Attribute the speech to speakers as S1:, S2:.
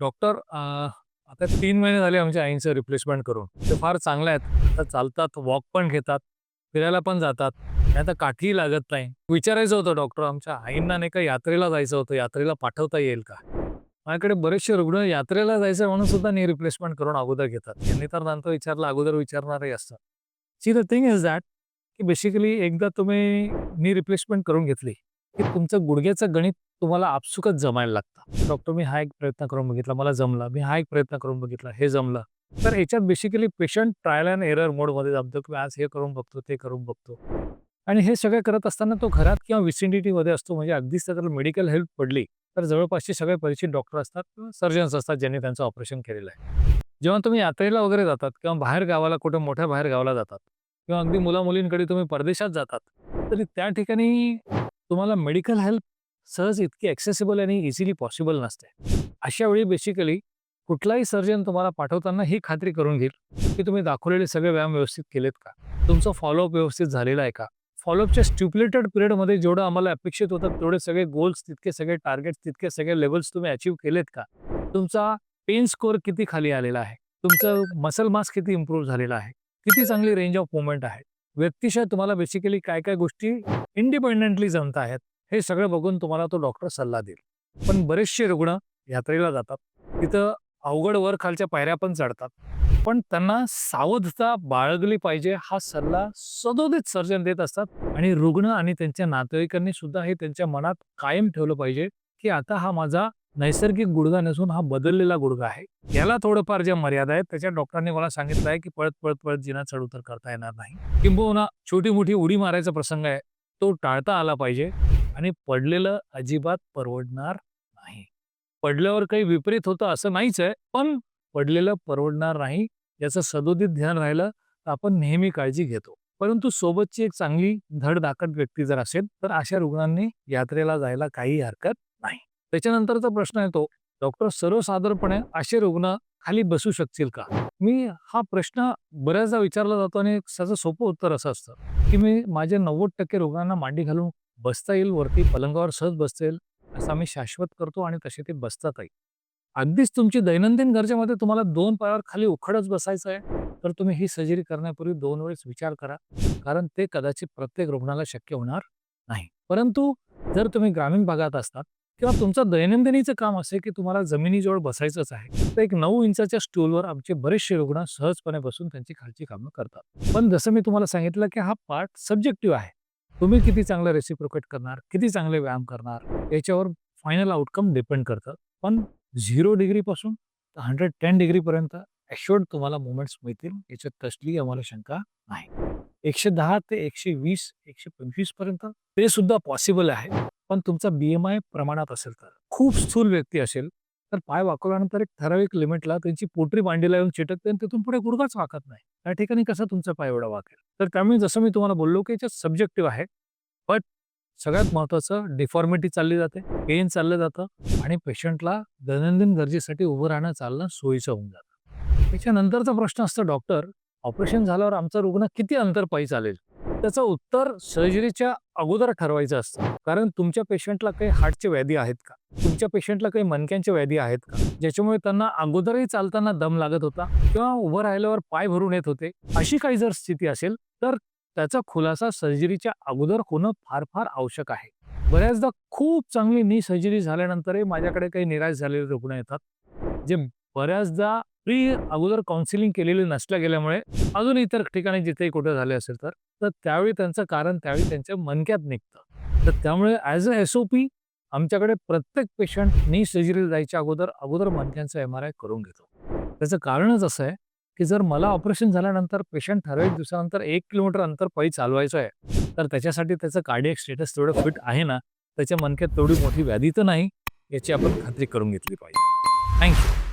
S1: Doctor आता तीन महिने झाले आमच्या आईंचं रिप्लेसमेंट करून. ते फार चांगले आहेत. आता चालतात वॉक पण घेतात फिरायला पण जातात. आता काठीही लागत नाही. विचारायचं होतं डॉक्टर आमच्या आईंना नाही का यात्रेला जायचं होतं? यात्रेला पाठवता येईल का? माझ्याकडे बरेचसे रुग्ण यात्रेला जायचं म्हणून सुद्धा नी रिप्लेसमेंट करून अगोदर घेतात. यांनी तर नंतर विचारलं अगोदर विचारणारही असतात. See the thing is that की बेसिकली एकदा तुम्ही नी रिप्लेसमेंट करून घेतली की तुमचं गुडघ्याचं गणित तुम्हाला आपसुकच जमायला लागतं. डॉक्टर मी हा एक प्रयत्न करून बघितला मला जमला. मी हा एक प्रयत्न करून बघितला हे जमलं. तर याच्यात basically patient trial and error मोडमध्ये जमतो की आज हे करून बघतो ते करून बघतो. आणि हे सगळे करत असताना तो घरात किंवा विसिनिटीमध्ये असतो म्हणजे अगदीच त्याला मेडिकल हेल्प पडली तर जवळपासचे सगळे परिचित डॉक्टर असतात किंवा सर्जन्स असतात ज्यांनी त्यांचं ऑपरेशन केलेलं आहे. जेव्हा तुम्ही यात्रेला वगैरे जातात किंवा बाहेर गावाला कुठे मोठ्या बाहेर गावाला जातात किंवा अगदी मुला मुलींकडे तुम्ही परदेशात जातात तरी त्या ठिकाणी तुम्हाला मेडिकल हेल्प सहज इतकी ॲक्सेसिबल आणि इझिली पॉसिबल नसते. अशा वेळी बेसिकली कुठलाही सर्जन तुम्हाला पाठवताना ही खात्री करून घेईल की तुम्ही दाखवलेले सगळे व्यायाम व्यवस्थित केलेत का? तुमचं फॉलोअप व्यवस्थित झालेला आहे का? फॉलोअपच्या स्ट्युप्युलेटेड पिरियडमध्ये जेवढं आम्हाला अपेक्षित होतं तेवढे सगळे गोल्स तितके सगळे टार्गेट्स तितके सगळे लेवल्स तुम्ही अचीव्ह केलेत का? तुमचा पेन स्कोअर किती खाली आलेला आहे? तुमचं मसल मास किती इम्प्रूव्ह झालेला आहे? किती चांगली रेंज ऑफ मुवमेंट आहे? व्यक्तिशय तुम्हाला बेसिकली काय काय गोष्टी इंडिपेंडेंटली जमत आहेत हे सगळं बघून तुम्हाला तो डॉक्टर सल्ला देईल. पण बरेचसे रुग्ण यात्रेला जातात. तिथं अवघड वर खालच्या पायऱ्या पण चढतात. पण त्यांना सावधता बाळगली पाहिजे हा सल्ला सदोदित सर्जन देत असतात. आणि रुग्ण आणि त्यांच्या नातेवाईकांनी सुद्धा हे त्यांच्या मनात कायम ठेवलं पाहिजे की आता हा माझा नैसर्गिक गुडघा नसून हा बदललेला गुडघा आहे. याला थोडंफार ज्या मर्यादा आहेत त्याच्या डॉक्टरांनी मला सांगितलं आहे की पळत पळत पळत जिना चढ उतर करता येणार नाही. किंबहुना छोटी मोठी उडी मारायचा प्रसंग आहे तो टाळता आला पाहिजे. आणि पडलेलं अजिबात परवडणार नाही. पडल्यावर काही विपरीत होतं असं नाहीच आहे पण पडलेलं परवडणार नाही याचं सदोदित ध्यान राहिलं तर आपण नेहमी काळजी घेतो. परंतु सोबतची एक चांगली धडधाकट व्यक्ती जर असेल तर अशा रुग्णांनी यात्रेला जायला काही हरकत नाही. त्याच्यानंतरचा प्रश्न येतो डॉक्टर सर्वसाधारणपणे असे रुग्ण खाली बसू शकतील का? मी हा प्रश्न बऱ्याचदा विचारला जातो आणि त्याचं सोपं उत्तर असं असतं की मी माझे नव्वद टक्के रुग्णांना मांडी घालून बसता येईल वरती पलंगावर सहज बसता येईल असं आम्ही शाश्वत करतो आणि तसे ते बसतातही. अगदीच तुमची दैनंदिन गरजेमध्ये तुम्हाला दोन पायावर खाली उखडच बसायचं आहे तर तुम्ही ही सर्जरी करण्यापूर्वी दोन वेळेस विचार करा कारण ते कदाचित प्रत्येक रुग्णाला शक्य होणार नाही. परंतु जर तुम्ही ग्रामीण भागात असतात किंवा तुमचं दैनंदिनीचं काम असे की तुम्हाला जमिनीजवळ बसायचंच आहे तर एक नऊ इंचाच्या स्टूलवर आमचे बरेचसे रुग्ण सहजपणे बसून त्यांची खालची कामं करतात. पण जसं मी तुम्हाला सांगितलं की हा पार्ट सब्जेक्टिव्ह आहे तुम्ही किती चांगलं रेसिप्रोकेट करणार किती चांगले व्यायाम करणार याच्यावर फायनल आउटकम डिपेंड करतं. पण झिरो डिग्रीपासून हंड्रेड टेन डिग्रीपर्यंत ॲश्युअर्ड तुम्हाला मुवमेंट्स मिळतील याच्यात कसली आम्हाला शंका नाही. एकशे दहा ते एकशे वीस एकशे पंचवीसपर्यंत ते सुद्धा पॉसिबल आहे. पण तुमचा बी एम आय प्रमाणात असेल तर. खूप स्थूल व्यक्ती असेल तर पाय वाकवल्यानंतर एक ठराविक लिमिटला त्यांची पोटरी मांडीला येऊन चिटकते आणि तिथून पुढे गुडघाच वाकत नाही. त्या ठिकाणी कसा तुमचा पाय एवढा वाकेल? तर त्यामुळे जसं मी तुम्हाला बोललो की याच्यात सब्जेक्टिव्ह आहे. बट सगळ्यात महत्त्वाचं डिफॉर्मिटी चालली जाते पेन चाललं जातं आणि पेशंटला दैनंदिन गरजेसाठी उभं राहणं चालणं सोयीचं होऊन जातं. त्याच्यानंतरचा प्रश्न असतो डॉक्टर ऑपरेशन झाल्यावर आमचा रुग्ण किती अंतर पायी चालेल? त्याचं उत्तर सर्जरीच्या अगोदर ठरवायचं असतं. कारण तुमच्या पेशंटला काही हार्टचे व्याधी आहेत का? तुमच्या पेशंटला काही मनक्यांचे व्याधी आहेत का? ज्याच्यामुळे त्यांना अगोदरही चालताना दम लागत होता किंवा उभं राहिल्यावर पाय भरून येत होते. अशी काही जर स्थिती असेल तर त्याचा खुलासा सर्जरीच्या अगोदर होणं फार फार आवश्यक आहे. बऱ्याचदा खूप चांगली नी सर्जरी झाल्यानंतरही माझ्याकडे काही निराश झालेले रुग्ण येतात. जे बऱ्याचदा प्री अगोदर काउन्सिलिंग केलेली नसल्या गेल्यामुळे अजून इतर ठिकाणी जिथेही कुठे झाले असेल तर तर त्यावेळी त्यांचं कारण त्यावेळी त्यांच्या मनक्यात निघतं. तर त्यामुळे as a S O P आमच्याकडे प्रत्येक पेशंट नी सर्जरी जायच्या अगोदर अगोदर मनक्यांचा एम आर आय करून घेतो. त्याचं कारणच असं आहे की जर मला ऑपरेशन झाल्यानंतर पेशंट ठराविक दिवसानंतर एक किलोमीटर अंतर पायी चालवायचं आहे तर त्याच्यासाठी त्याचं कार्डियक स्टेटस तेवढं फिट आहे ना त्याच्या मनक्यात तेवढी मोठी व्याधी तर नाही याची आपण खात्री करून घेतली पाहिजे. थँक्यू